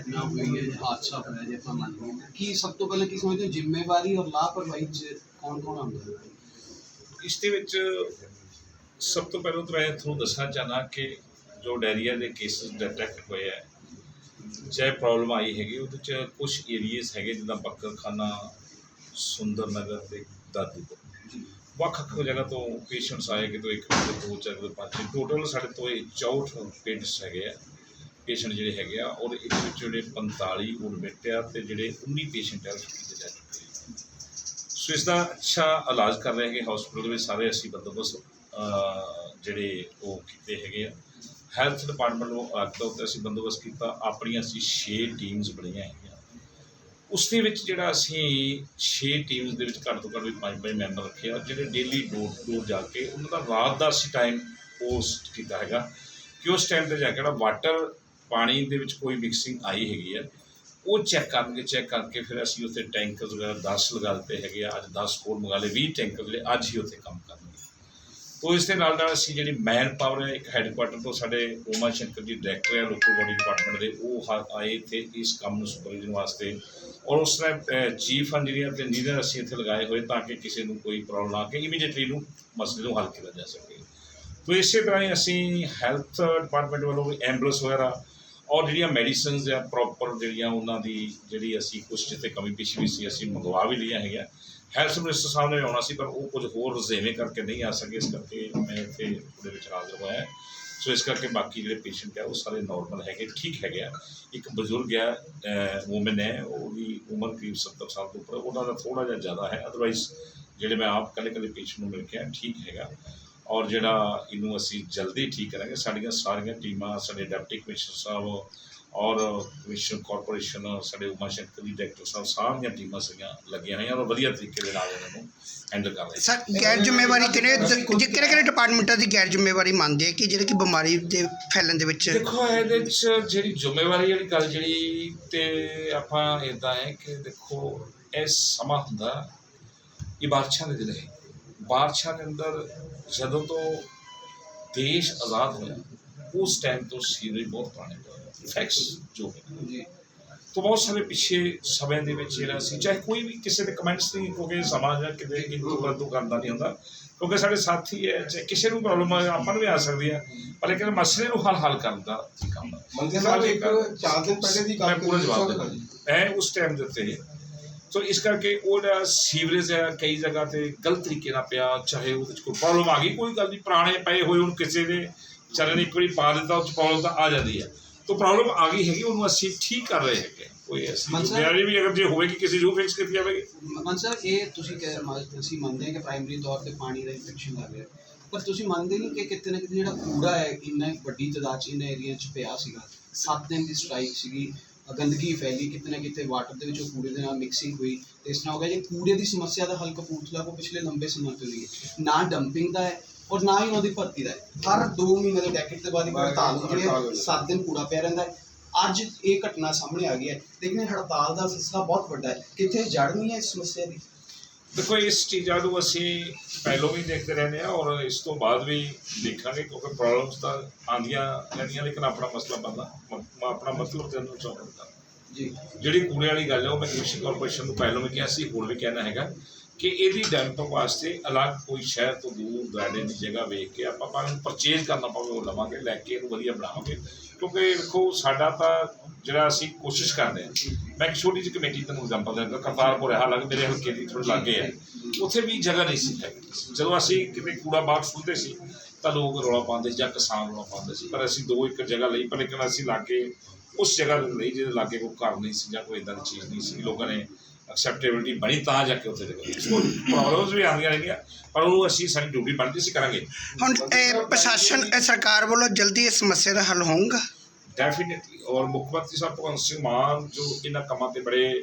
ਘਟਨਾ ਹੋਈ ਹੈ ਹਾਦਸਾ ਹੋਇਆ ਜੇ ਆਪਾਂ ਮੰਨਦੇ ਹਾਂ ਕੀ ਸਭ ਤੋਂ ਪਹਿਲਾਂ ਕੀ ਸਮਝਦੇ ਹੋ ਜ਼ਿੰਮੇਵਾਰੀ ਔਰ ਲਾਪਰਵਾਹੀ ਚ ਕੌਣ ਕੌਣ ਆਉਂਦਾ ਹੈ? ਇਸ ਦੇ ਵਿੱਚ ਸਭ ਤੋਂ ਪਹਿਲਾਂ ਤਾਂ ਮੈਂ ਤੁਹਾਨੂੰ ਦੱਸਣਾ ਚਾਹਨਾ ਕਿ ਜੋ ਡਾਇਰੀਆ ਦੇ ਕੇਸਿਸ ਡਿਟੈਕਟ ਹੋਏ ਹੈ ਚਾਹੇ ਪ੍ਰੋਬਲਮ ਆਈ ਹੈਗੀ ਉਹਦੇ ਚ ਕੁਝ ਏਰੀਆਸ ਹੈਗੇ ਜਿੱਦਾਂ ਬੱਕਰਖਾਨਾ ਸੁੰਦਰ ਨਗਰ ਤੇ ਦਾਦੂਪੁਰ। ਵੱਖ ਵੱਖ ਜਗ੍ਹਾ ਤੋਂ ਪੇਸ਼ੈਂਟਸ ਆਏ ਕਿ ਤੋਂ ਇੱਕ ਤੋਂ ਦੋ ਚਾਰ ਤੋਂ ਪੰਜ। ਟੋਟਲ ਸਾਡੇ ਤੋਂ ਇਹ 64 ਪੇਸ਼ੈਂਟਸ ਹੈਗੇ ਆ। ਪੇਸ਼ੈਂਟ ਜਿਹੜੇ ਹੈਗੇ ਆ, ਔਰ ਇਹਦੇ ਵਿੱਚ ਜਿਹੜੇ 45 ਐਡਮਿਟ ਆ ਤੇ ਜਿਹੜੇ 19 ਪੇਸ਼ੈਂਟ ਆ, ਉਹ 'ਤੇ ਜਾ ਚੁੱਕੇ ਸੋ ਇਸ ਦਾ ਅੱਛਾ ਇਲਾਜ ਕਰ ਰਹੇ ਹੈਗੇ ਹਸਪੀਟਲ ਵਿੱਚ ਸਾਰੇ ਅਸੀਂ ਬੰਦੋਬਸਤ ਜਿਹੜੇ ਉਹ ਕੀਤੇ ਹੈਗੇ ਆ। ਹੈਲਥ ਡਿਪਾਰਟਮੈਂਟ ਨੂੰ ਅੱਜ ਆਖਦਾ ਉੱਤੇ ਅਸੀਂ ਬੰਦੋਬਸਤ ਕੀਤਾ, ਆਪਣੀਆਂ ਅਸੀਂ 6 ਟੀਮਸ ਬਣਾਈਆਂ ਹੈਗੀਆਂ। ਉਸ ਦੇ ਵਿੱਚ ਜਿਹੜਾ ਅਸੀਂ 6 ਟੀਮਸ ਦੇ ਵਿੱਚ ਘੱਟ ਤੋਂ ਘੱਟ ਵੀ 5-5 ਮੈਂਬਰ ਰੱਖੇ ਆ, ਜਿਹੜੇ ਡੇਲੀ ਡੋਰ ਟੂ ਡੋਰ ਜਾ ਕੇ ਉਹਨਾਂ ਦਾ ਰਾਤ ਦਾ ਅਸੀਂ ਟਾਈਮ ਪੋਸਟ ਕੀਤਾ ਹੈਗਾ। ਕਿ ਉਸ ਟਾਈਮ ਤੇ ਜਾ ਕੇ ਜਿਹੜਾ ਵਾਟਰ ਪਾਣੀ ਦੇ ਵਿੱਚ ਕੋਈ ਮਿਕਸਿੰਗ ਆਈ ਹੈਗੀ ਹੈ ਉਹ ਚੈੱਕ ਕਰਨਗੇ ਚੈੱਕ ਕਰਕੇ ਫਿਰ ਅਸੀਂ ਉੱਥੇ ਟੈਂਕਰਸ ਵਗੈਰਾ 10 ਲਗਾ ਦਿੱਤੇ ਹੈਗੇ ਆ, ਅੱਜ 10 ਹੋਰ ਮੰਗਾ ਲਏ 20 ਟੈਂਕਰ ਜਿਹੜੇ ਅੱਜ ਹੀ ਉੱਥੇ ਕੰਮ ਕਰਨਗੇ। ਤੋ ਇਸ ਦੇ ਨਾਲ ਨਾਲ ਅਸੀਂ ਜਿਹੜੀ ਮੈਨ ਪਾਵਰ ਹੈ, ਇੱਕ ਹੈੱਡਕੁਆਟਰ ਤੋਂ ਸਾਡੇ ਉਮਾ ਸ਼ੰਕਰ ਜੀ ਡਾਇਰੈਕਟਰ ਹੈ ਲੋਕਲ ਬੋਡੀ ਡਿਪਾਰਟਮੈਂਟ ਦੇ, ਉਹ ਹਾ- ਆਏ ਤੇ ਇਸ ਕੰਮ ਨੂੰ ਸੁਪਰਵਾਈਜ਼ਨ ਵਾਸਤੇ ਔਰ ਉਸ ਤਰ੍ਹਾਂ ਚੀਫ ਇੰਜੀਨੀਅਰ ਤੇ ਇੰਜੀਨੀਅਰ ਅਸੀਂ ਇੱਥੇ ਲਗਾਏ ਹੋਏ ਤਾਂ ਕਿ ਕਿਸੇ ਨੂੰ ਕੋਈ ਪ੍ਰੋਬਲਮ ਆ ਕੇ ਇਮੀਡੀਏਟਲੀ ਨੂੰ ਮਸਲੇ ਨੂੰ ਹੱਲ ਕੀਤਾ ਜਾ ਸਕੇ। ਤੋ ਇਸੇ ਤਰ੍ਹਾਂ ਹੀ ਅਸੀਂ ਹੈਲਥ ਡਿਪਾਰਟਮੈਂਟ ਵੱਲੋਂ ਐਂਬੂਲੈਂਸ ਵਗੈਰਾ ਔਰ ਜਿਹੜੀਆਂ ਮੈਡੀਸਿਨਸ ਆ ਪ੍ਰੋਪਰ ਜਿਹੜੀਆਂ ਉਹਨਾਂ ਦੀ ਜਿਹੜੀ ਅਸੀਂ ਕੁਝ ਜਿੱਥੇ ਕਮੀ ਪੇਸ਼ੀ ਵੀ ਸੀ, ਅਸੀਂ ਮੰਗਵਾ ਵੀ ਲਈਆਂ ਹੈਗੀਆਂ। ਹੈਲਥ ਮਿਨਿਸਟਰ ਸਾਹਿਬ ਨੇ ਆਉਣਾ ਸੀ, ਪਰ ਉਹ ਕੁਝ ਹੋਰ ਰਜ਼ੇਵੇਂ ਕਰਕੇ ਨਹੀਂ ਆ ਸਕੇ, ਇਸ ਕਰਕੇ ਮੈਂ ਇੱਥੇ ਉਹਦੇ ਵਿੱਚ ਹਾਜ਼ਰ ਹੋਇਆ ਸੋ ਇਸ ਕਰਕੇ ਬਾਕੀ ਜਿਹੜੇ ਪੇਸ਼ੈਂਟ ਆ, ਉਹ ਸਾਰੇ ਨਾਰਮਲ ਹੈਗੇ, ਠੀਕ ਹੈਗੇ ਆ। ਇੱਕ ਬਜ਼ੁਰਗ ਆ ਵੂਮਨ ਹੈ ਉਹਦੀ ਉਮਰ ਕਰੀਬ 70 ਸਾਲ ਤੋਂ ਉੱਪਰ, ਉਹਨਾਂ ਦਾ ਥੋੜਾ ਜਿਹਾ ਜ਼ਿਆਦਾ ਹੈ। ਅਦਰਵਾਈਜ਼ ਜਿਹੜੇ ਮੈਂ ਆਪ ਕੱਲੇ ਕੱਲੇ ਪੇਸ਼ੈਂਟ ਨੂੰ ਮਿਲ ਕੇ ਠੀਕ ਹੈਗਾ। ਔਰ ਜਿਹੜਾ ਇਹਨੂੰ ਅਸੀਂ ਜਲਦੀ ਠੀਕ ਕਰਾਂਗੇ ਸਾਡੀਆਂ ਸਾਰੀਆਂ ਟੀਮਾਂ ਸਾਡੇ ਡਿਪਟੀ ਕਮਿਸ਼ਨਰ ਸਾਹਿਬ ਔਰ ਕਮਿਸ਼ਨ ਕਾਰਪੋਰੇਸ਼ਨ ਸਾਡੇ ਉਮਾ ਸ਼ੰਕਰ ਜੀ ਡਾਇਰੈਕਟਰ ਸਾਹਿਬ ਸਾਰੀਆਂ ਟੀਮਾਂ ਸੀਗੀਆਂ ਲੱਗੀਆਂ ਹੋਈਆਂ ਔਰ ਵਧੀਆ ਤਰੀਕੇ ਦੇ ਨਾਲ ਇਹਨਾਂ ਨੂੰ ਹੈਂਡਲ ਕਰ ਰਹੇ ਸਰ ਗੈਰ ਜ਼ਿੰਮੇਵਾਰੀ ਕਿਹੜੇ ਜੇ ਕਿਹੜੇ ਕਿਹੜੇ ਡਿਪਾਰਟਮੈਂਟਾਂ ਦੀ ਗੈਰ ਜ਼ਿੰਮੇਵਾਰੀ ਮੰਨਦੇ ਆ ਕਿ ਜਿਹੜੇ ਕਿ ਬਿਮਾਰੀ ਦੇ ਫੈਲਣ ਦੇ ਵਿੱਚ? ਦੇਖੋ ਇਹਦੇ ਵਿੱਚ ਜਿਹੜੀ ਜ਼ਿੰਮੇਵਾਰੀ ਵਾਲੀ ਗੱਲ ਜਿਹੜੀ ਤੇ ਆਪਾਂ ਇਦਾਂ ਹੈ ਕਿ ਦੇਖੋ ਇਹ ਸਮਾਂ ਹੁੰਦਾ ਇਹ ਬਾਦਸ਼ਾਹ ਦੇ ਦਿਨ ਹੈ। ਬਾਦਸ਼ਾਹ ਦੇ ਅੰਦਰ ਜਦੋਂ ਤੋਂ ਦੇਸ਼ ਆਜ਼ਾਦ ਹੋਇਆ ਉਸ ਟਾਈਮ ਤੋਂ ਸੀਨਰੀ ਬਹੁਤ ਪੁਰਾਣੇ ਫੈਕਟਸ ਜੋ ਹੈ ਜੀ। ਤੋਂ ਬਹੁਤ ਸਾਰੇ ਪਿੱਛੇ ਸਮੇਂ ਦੇ ਵਿੱਚ ਜਿਹੜਾ ਸੀ ਚਾਹੇ ਕੋਈ ਵੀ ਕਿਸੇ ਦੇ ਕਮੈਂਟਸ ਨਹੀਂ ਕਿਉਂਕਿ ਸਮਾਜ ਹੈ ਕਿਤੇ ਇੰਤੂ ਬੰਦੂ ਕਰਦਾ ਨਹੀਂ ਹੁੰਦਾ ਕਿਉਂਕਿ ਸਾਡੇ ਸਾਥੀ ਹੈ ਚਾਹੇ ਕਿਸੇ ਨੂੰ ਪ੍ਰੋਬਲਮ ਆ ਆਪਾਂ ਨੂੰ ਵੀ ਆ ਸਕਦੀ ਹੈ ਪਰ ਲੇਕਿਨ ਮਸਲੇ ਨੂੰ ਹੱਲ ਹੱਲ ਕਰਨ ਦਾ ਕੰਮ ਹੈ ਮੰਗੇ ਸਾਹਿਬ ਇੱਕ ਚਾਰ ਦਿਨ ਪਹਿਲੇ ਦੀ ਮੈਂ ਗੱਲ ਪੂਰਾ ਜਵਾਬ ਦੇਣਾ। ਐ ਉਸ ਟਾਈਮ ਦੇ ਉੱਤੇ ਸੋ ਇਸ ਕਰਕੇ ਉਹ ਜਿਹੜਾ ਸੀਵਰੇਜ ਹੈ ਕਈ ਜਗ੍ਹਾ ਤੇ ਗਲਤ ਤਰੀਕੇ ਨਾਲ ਪਿਆ ਚਾਹੇ ਉਹਦੇ ਚ ਕੋਈ ਪ੍ਰੋਬਲਮ ਆ ਗਈ ਕੋਈ ਗੱਲ ਨਹੀਂ ਪੁਰਾਣੇ ਪਏ ਹੋਏ ਹੁਣ ਕਿਸੇ ਦੇ ਚੱਲਣ ਇੱਕ ਵਾਰੀ ਪਾ ਦਿੱਤਾ ਉਹ ਚ ਪ੍ਰੋਬਲਮ ਤਾਂ ਆ ਜਾਂਦੀ ਹੈ। ਤੋਂ ਪ੍ਰੋਬਲਮ ਆ ਗਈ ਹੈਗੀ ਉਹਨੂੰ ਅਸੀਂ ਠੀਕ ਕਰ ਰਹੇ ਹੈਗੇ ਕੋਈ ਐਸੀ ਜ਼ਿੰਮੇਵਾਰੀ ਵੀ ਅਗਰ ਜੇ ਹੋਵੇਗੀ ਕਿਸੇ ਨੂੰ ਫਿਕਸ ਕੀਤੀ ਜਾਵੇਗੀ। ਮਨ ਸਰ ਇਹ ਤੁਸੀਂ ਕਹਿ ਅਸੀਂ ਮੰਨਦੇ ਹਾਂ ਕਿ ਪ੍ਰਾਇਮਰੀ ਤੌਰ ਤੇ ਪਾਣੀ ਦਾ ਇਨਫੈਕਸ਼ਨ ਲੱਗ ਰਿਹਾ। ਪਰ ਤੁਸੀਂ ਮੰਨਦੇ ਨਹੀਂ ਕਿ ਕਿਤੇ ਨਾ ਕਿਤੇ ਜਿਹੜਾ ਕੂੜਾ ਹੈ ਇੰਨਾ ਵੱਡੀ ਤਾਦਾਦ ਚ ਇਹਨਾਂ ਏਰੀਆ ਚ ਪਿਆ ਸੀਗਾ। 7 ਦਿਨ ਦੀ ਸਟ੍ਰਾਈਕ ਸੀਗੀ। ਗੰਦਗੀ ਫੈਲੀ ਕਿਤੇ ਨਾ ਕਿਤੇ ਵਾਟਰ ਦੇ ਵਿੱਚ ਉਹ ਕੂੜੇ ਦੇ ਨਾਲ ਮਿਕਸਿੰਗ ਹੋਈ ਤੇ ਇਸ ਤਰ੍ਹਾਂ ਹੋ ਗਿਆ ਜੇ ਕੂੜੇ ਦੀ ਸਮੱਸਿਆ ਦਾ ਹੱਲ ਕਪੂਰਥਲਾ ਕੋ ਪਿਛਲੇ ਲੰਬੇ ਸਮੇਂ ਤੋਂ ਨਹੀਂ ਹੈ। ਨਾ ਡੰਪਿੰਗ ਦਾ ਹੈ ਔਰ ਨਾ ਹੀ ਉਹਨਾਂ ਦੀ ਭਰਤੀ ਦਾ ਹੈ। ਹਰ 2 ਮਹੀਨੇ ਦੇ ਡੈਕੇਟ ਦੇ ਬਾਅਦ ਇੱਕ ਹੜਤਾਲ ਹੁੰਦੀ ਹੈ ਹੁੰਦੀ ਹੈ। 7 ਦਿਨ ਕੂੜਾ ਪਿਆ ਰਹਿੰਦਾ ਹੈ। ਅੱਜ ਇਹ ਘਟਨਾ ਸਾਹਮਣੇ ਆ ਗਈ ਹੈ। ਲੇਕਿਨ ਹੜਤਾਲ ਦਾ ਸਿਲਸਿਲਾ ਬਹੁਤ ਵੱਡਾ ਹੈ। ਕਿਤੇ ਜੜ ਨਹੀਂ ਹੈ ਇਸ ਸਮੱਸਿਆ ਦੀ? ਦੇਖੋ ਇਸ ਚੀਜ਼ਾਂ ਨੂੰ ਅਸੀਂ ਪਹਿਲਾਂ ਵੀ ਦੇਖਦੇ ਰਹਿੰਦੇ ਆ ਔਰ ਇਸ ਤੋਂ ਬਾਅਦ ਵੀ ਦੇਖਾਂਗੇ ਕਿਉਂਕਿ ਪ੍ਰੋਬਲਮਸ ਤਾਂ ਆਉਂਦੀਆਂ ਰਹਿੰਦੀਆਂ ਲੇਕਿਨ ਆਪਣਾ ਮਸਲਾ ਬੰਦਾ ਆਪਣਾ ਮਤਲਬ ਤੇ ਸੋਲਵ ਕਰਨਾ ਜੀ। ਜਿਹੜੀ ਕੂੜੇ ਵਾਲੀ ਗੱਲ ਹੈ ਉਹ ਮੈਂ ਕਮਿਸ਼ਨ ਕਾਰਪੋਰੇਸ਼ਨ ਨੂੰ ਪਹਿਲਾਂ ਵੀ ਕਿਹਾ ਸੀ ਹੁਣ ਵੀ ਕਹਿਣਾ ਹੈਗਾ। ਕਿ ਇਹਦੀ ਡੈਮਪ ਵਾਸਤੇ ਅਲੱਗ ਕੋਈ ਸ਼ਹਿਰ ਤੋਂ ਦੂਰ ਦੁਆਰੇ ਦੀ ਜਗ੍ਹਾ ਵੇਖ ਕੇ ਆਪਾਂ ਭਾਵੇਂ ਪਰਚੇਜ਼ ਕਰਨਾ ਪਵੇ ਉਹ ਲਵਾਂਗੇ, ਲੈ ਕੇ ਇਹਨੂੰ ਵਧੀਆ ਬਣਾਵਾਂਗੇ। ਕਿਉਂਕਿ ਦੇਖੋ, ਸਾਡਾ ਤਾਂ ਜਿਹੜਾ ਅਸੀਂ ਕੋਸ਼ਿਸ਼ ਕਰਦੇ ਹਾਂ। ਮੈਂ ਇੱਕ ਛੋਟੀ ਜਿਹੀ ਕਮੇਟੀ ਤੁਹਾਨੂੰ ਐਗਜ਼ਾਮਪਲ ਦਿੰਦਾ, ਕਰਤਾਰਪੁਰ ਹੈ, ਹਾਲਾਂਕਿ ਮੇਰੇ ਹਲਕੇ ਦੀ ਥੋੜ੍ਹੇ ਲਾਗੇ ਹੈ। ਉੱਥੇ ਵੀ ਜਗ੍ਹਾ ਨਹੀਂ ਸੀ ਹੈਗੀ। ਜਦੋਂ ਅਸੀਂ ਕਿਤੇ ਕੂੜਾ ਬਾਗ ਸੁੱਟਦੇ ਸੀ, ਤਾਂ ਲੋਕ ਰੌਲਾ ਪਾਉਂਦੇ ਸੀ ਜਾਂ ਕਿਸਾਨ ਰੌਲਾ ਪਾਉਂਦੇ ਸੀ। ਪਰ ਅਸੀਂ ਦੋ ਇੱਕ ਜਗ੍ਹਾ ਲਈ, ਪਰ ਲੇਕਿਨ ਅਸੀਂ ਲਾਗੇ ਉਸ ਜਗ੍ਹਾ ਲਈ ਜਿਹਦੇ ਲਾਗੇ ਕੋਈ ਘਰ ਨਹੀਂ ਸੀ ਜਾਂ ਕੋਈ ਇਦਾਂ ਦੀ ਚੀਜ਼ ਨਹੀਂ ਸੀ। ਲੋਕਾਂ ਨੇ ਐਕਸੈਪਟੇਬਿਲਿਟੀ ਬਣੀ ਤਾਂ ਜਾ ਕੇ ਉੱਥੇ ਜਗ੍ਹਾ ਪ੍ਰੋਬਲਮਸ ਵੀ ਆਉਂਦੀਆਂ ਰਹਿੰਦੀਆਂ ਪਰ ਉਹਨੂੰ ਅਸੀਂ ਸਾਡੀ ਡਿਊਟੀ ਬਣਦੀ ਸੀ ਕਰਾਂਗੇ। ਹੁਣ ਇਹ ਪ੍ਰਸ਼ਾਸਨ ਇਹ ਸਰਕਾਰ ਵੱਲੋਂ ਜਲਦੀ ਇਸ ਸਮੱਸਿਆ ਦਾ ਹੱਲ ਹੋਊਗਾ? ਡੈਫੀਨਿਟਲੀ ਔਰ ਮੁੱਖ ਮੰਤਰੀ ਸਾਹਿਬ ਭਗਵੰਤ ਸਿੰਘ ਮਾਨ ਜੋ ਇਹਨਾਂ ਕੰਮਾਂ ਤੇ ਬੜੇ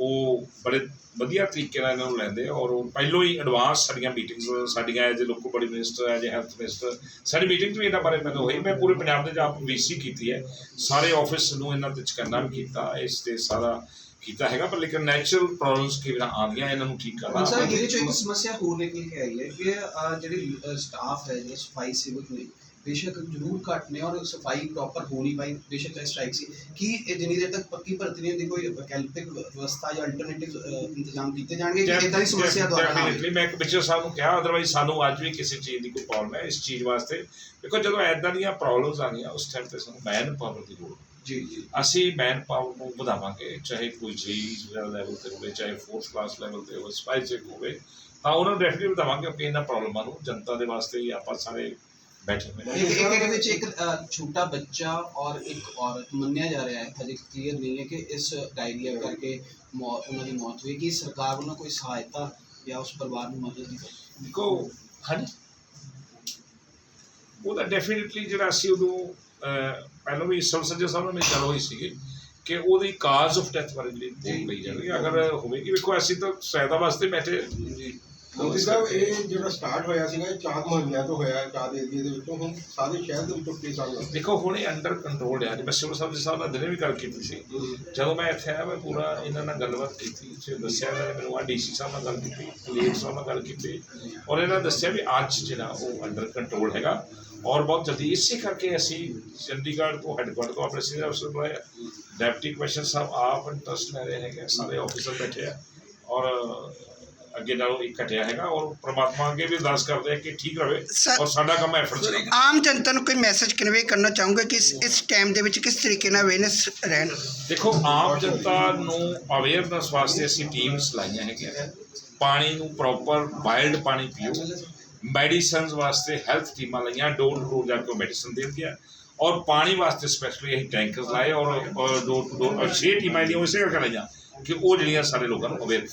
ਉਹ ਬੜੇ ਵਧੀਆ ਤਰੀਕੇ ਨਾਲ ਇਹਨਾਂ ਨੂੰ ਲੈਂਦੇ ਔਰ ਉਹ ਪਹਿਲੋਂ ਹੀ ਐਡਵਾਂਸ ਸਾਡੀਆਂ ਮੀਟਿੰਗਸ ਸਾਡੀਆਂ ਐਜ ਲੋਕਲ ਬੜੀ ਮਿਨਿਸਟਰ ਐਜ ਹੈਲਥ ਮਿਨਿਸਟਰ ਸਾਡੀ ਮੀਟਿੰਗ ਵੀ ਇਹਨਾਂ ਬਾਰੇ ਮੈਨੂੰ ਹੋਈ। ਮੈਂ ਪੂਰੇ ਪੰਜਾਬ ਦੇ ਜਾਪ ਵੀਸੀ ਕੀਤੀ ਹੈ। ਸਾਰੇ ਆਫਿਸ ਨੂੰ ਇਹਨਾਂ ਤੇ ਚਕੰਨਾ ਵੀ ਕੀਤਾ ਇਸ ਤੇ ਸਾਰਾ ਕੀਤਾ ਹੈਗਾ ਪਰ ਲੇਕਿਨ ਨੈਚੁਰਲ ਪ੍ਰੋਬਲਮਸ ਕਿ ਆਉਂਦੀਆਂ ਇਹਨਾਂ ਨੂੰ ਠੀਕ ਕਰਨਾ ਸਰ ਇਹਦੇ ਚੋਂ ਇੱਕ ਸਮੱਸਿਆ ਹੋਰ ਨਿਕਲ ਕੇ ਆਈ ਹੈ ਕਿ ਜਿਹੜੀ ਸਟਾਫ ਹੈ ਜਿਹੜੇ ਸਫ਼ਾਈ ਸੇਵਕ ਨੇ ਬੇਸ਼ੱਕ ਜ਼ਰੂਰ ਘੱਟ ਨੇ ਔਰ ਸਫ਼ਾਈ ਪ੍ਰੋਪਰ ਹੋ ਨਹੀਂ ਪਾਈ ਬੇਸ਼ੱਕ ਇਹ ਸਟ੍ਰਾਈਕ ਸੀ। ਕੀ ਇਹ ਜਿੰਨੀ ਦੇਰ ਤੱਕ ਪੱਕੀ ਭਰਤੀ ਨਹੀਂ ਹੁੰਦੀ ਕੋਈ ਵੈਕਲਪਿਕ ਵਿਵਸਥਾ ਜਾਂ ਅਲਟਰਨੇਟਿਵ ਇੰਤਜ਼ਾਮ ਕੀਤੇ ਜਾਣਗੇ ਕਿ ਇਦਾਂ ਦੀ ਸਮੱਸਿਆ ਦੁਆਰਾ ਨਾ ਹੋਵੇ Definitely, ਮੈਂ ਕਮਿਸ਼ਨਰ ਸਾਹਿਬ ਨੂੰ ਕਿਹਾ ਅਦਰਵਾਈਜ਼ ਸਾਨੂੰ ਅੱਜ ਵੀ ਕਿਸੇ ਚੀਜ਼ ਦੀ ਕੋਈ ਪ੍ਰੋਬਲਮ ਹੈ ਇਸ ਚੀਜ਼ ਵਾਸਤੇ। ਦੇਖੋ ਜਦੋਂ ਐਦਾਂ ਦੀਆਂ ਪ੍ਰੋਬਲਮਸ ਆ ਗਈਆਂ ਉਸ ਟਾਈਮ ਤੇ ਸਾਨੂੰ ਮੈਨ ਪਾਵਰ ਦੀ ਲੋੜ ਜੀ ਜੀ। ਅਸੀਂ ਮੈਨ ਪਾਵਰ ਨੂੰ ਵਧਾਵਾਂਗੇ ਚਾਹੇ ਕੋਈ ਜੀ ਵਗੈਰਾ ਲੈਵਲ ਤੇ ਹੋਵੇ ਚਾਹੇ ਫੋਰਸ ਕਲਾਸ ਲੈਵਲ ਤੇ ਹੋਵੇ ਸਪਾਈ ਚੈੱਕ ਹੋਵੇ ਤਾਂ ਉਹਨਾਂ ਨੂੰ ਡੈਫੀਨਿਟਲੀ ਵਧਾਵਾਂਗੇ ਕਿ ਇਹਨਾਂ ਪ੍ਰੋਬਲਮਾਂ ਨੂੰ ਜਨਤਾ ਦੇ ਵਾਸਤੇ ਹੀ ਆਪਾਂ ਸਾਰੇ ਬੈਠੇ ਹੋਏ ਹਾਂ ਇੱਕ ਇੱਕ ਇਹਦੇ ਵਿੱਚ ਇੱਕ ਅ, ਛੋਟਾ ਬੱਚਾ ਔਰ ਇੱਕ ਔਰਤ ਮੰਨਿਆ ਜਾ ਰਿਹਾ ਹੈ ਹਜੇ ਕਲੀਅਰ ਨਹੀਂ ਹੈ ਕਿ ਇਸ ਡਾਇਰੀਆ ਕਰਕੇ ਮੌਤ ਉਹਨਾਂ ਦੀ ਮੌਤ ਹੋਈ ਕਿ ਸਰਕਾਰ ਵੱਲੋਂ ਕੋਈ ਸਹਾਇਤਾ ਜਾਂ ਉਸ ਪਰਿਵਾਰ ਨੂੰ ਮਦਦ ਦੀ ਦੇਖੋ ਹਾਂਜੀ। ਉਹਦਾ ਡੈਫੀਨਿਟਲੀ ਜਿਹੜਾ ਅਸੀਂ ਅਹ, ਪਹਿਲਾਂ ਵੀ ਸਬ ਸੰਜੇ ਸਾਹਿਬ ਮੇਰੀ ਗੱਲ ਹੋਈ ਸੀਗੀ ਕਿ ਉਹਦੀ ਕਾਜ਼ ਆਫ ਡੈਥ ਬਾਰੇ ਜਿਹੜੀ ਰਿਪੋਰਟ ਲਈ ਜਾਵੇਗੀ ਅਗਰ ਹੋਵੇਗੀ ਵੇਖੋ ਅਸੀਂ ਤਾਂ ਸਹਾਇਤਾ ਵਾਸਤੇ ਬੈਠੇ ਜੀ। ਮੋਦੀ ਸਾਹਿਬ ਇਹ ਜਿਹੜਾ ਸਟਾਰਟ ਹੋਇਆ ਸੀਗਾ ਇਹ ਚਾਰ ਮਹੀਨਿਆਂ ਤੋਂ ਹੋਇਆ ਚਾਰ ਏਰੀਏ ਦੇ ਵਿੱਚੋਂ ਹੁਣ ਸਾਰੇ ਸ਼ਹਿਰ ਦੇ ਵਿੱਚੋਂ ਕੇਸ ਆਉਣ ਲੱਗੇ ਦੇਖੋ ਹੁਣ ਇਹ ਅੰਡਰ ਕੰਟਰੋਲ ਹੈ ਮੈਂ ਸਿਵਲ ਸਾਹਿਬ ਦੇ ਸਾਹਿਬ ਨਾਲ ਦਿਨੇ ਵੀ ਗੱਲ ਕੀਤੀ ਸੀ। ਜਦੋਂ ਮੈਂ ਇੱਥੇ ਆਇਆ ਮੈਂ ਪੂਰਾ ਇਹਨਾਂ ਨਾਲ ਗੱਲਬਾਤ ਕੀਤੀ ਤੇ ਦੱਸਿਆ ਇਹਨਾਂ ਨੇ ਮੈਨੂੰ ਆ ਡੀਸੀ ਸਾਹਿਬ ਨਾਲ ਗੱਲ ਕੀਤੀ ਪੁਲਿਸ ਸਾਹਿਬ ਨਾਲ ਗੱਲ ਕੀਤੀ। ਔਰ ਇਹਨਾਂ ਨੇ ਦੱਸਿਆ ਵੀ ਅੱਜ ਜਿਹੜਾ ਉਹ ਅੰਡਰ ਕੰਟਰੋਲ ਹੈਗਾ ਔਰ ਬਹੁਤ ਜਲਦੀ ਇਸੇ ਕਰਕੇ ਅਸੀਂ ਚੰਡੀਗੜ੍ਹ ਤੋਂ ਹੈੱਡਕੁਆਟਰ ਤੋਂ ਆਪਣੇ ਸੀਨੀਅਰ ਅਫਸਰ ਬੁਲਾਇਆ ਡਿਪਟੀ ਕਮਿਸ਼ਨਰ ਸਾਹਿਬ ਆਪ ਇੰਟਰਸਟ ਲੈ ਰਹੇ ਹੈਗੇ ਸਾਰੇ ਆਫੀਸਰ ਬੈਠੇ ਆ। ਔਰ ਅੱਗੇ ਨਾਲੋਂ ਇੱਕ ਘਟਿਆ ਹੈਗਾ ਔਰ ਪ੍ਰਮਾਤਮਾ ਅੱਗੇ ਵੀ ਅਰਦਾਸ ਕਰਦੇ ਆ ਕਿ ਠੀਕ ਸਰ- ਔਰ ਸਾਡਾ ਕੰਮ ਐਫਰਟ ਚ ਰਹੇ ਆਮ ਜਨਤਾ ਨੂੰ ਕੋਈ ਮੈਸੇਜ ਕਨਵੇ ਕਰਨਾ ਚਾਹੂੰਗਾ ਕਿ ਇਸ ਇਸ ਟਾਈਮ ਦੇ ਵਿੱਚ ਕਿਸ ਤਰੀਕੇ ਨਾਲ ਅਵੇਅਰਨੈਸ ਰਹਿਣ? ਦੇਖੋ ਆਮ ਜਨਤਾ ਨੂੰ ਅਵੇਅਰਨੈਸ ਵਾਸਤੇ ਅਸੀਂ ਟੀਮਸ ਲਾਈਆਂ ਹੈਗੀਆਂ ਪਾਣੀ ਨੂੰ ਪ੍ਰੋਪਰ ਬਾਇਲਡ ਪਾਣੀ ਪੀਓ। ਮੈਡੀਸਨਸ ਵਾਸਤੇ ਹੈਲਥ ਟੀਮਾਂ ਲਾਈਆਂ ਡੋਰ ਟੂ ਡੋਰ ਜਾ ਕੇ ਮੈਡੀਸਨ ਦੇਣਗੀਆਂ ਔਰ ਪਾਣੀ ਵਾਸਤੇ ਸਪੈਸ਼ਲੀ ਅਸੀਂ ਟੈਂਕਰਸ ਲਾਏ ਔਰ ਡੋਰ ਟੂ ਡੋਰ ਛੇ ਟੀਮਾਂ ਦੀਆਂ ਉਸੇ ਕਰਕੇ ਲਾਈਆਂ ਕਿ ਉਹ ਜਿਹੜੀਆਂ ਸਾਰੇ ਲੋਕਾਂ ਨੂੰ ਅਵੇਅਰ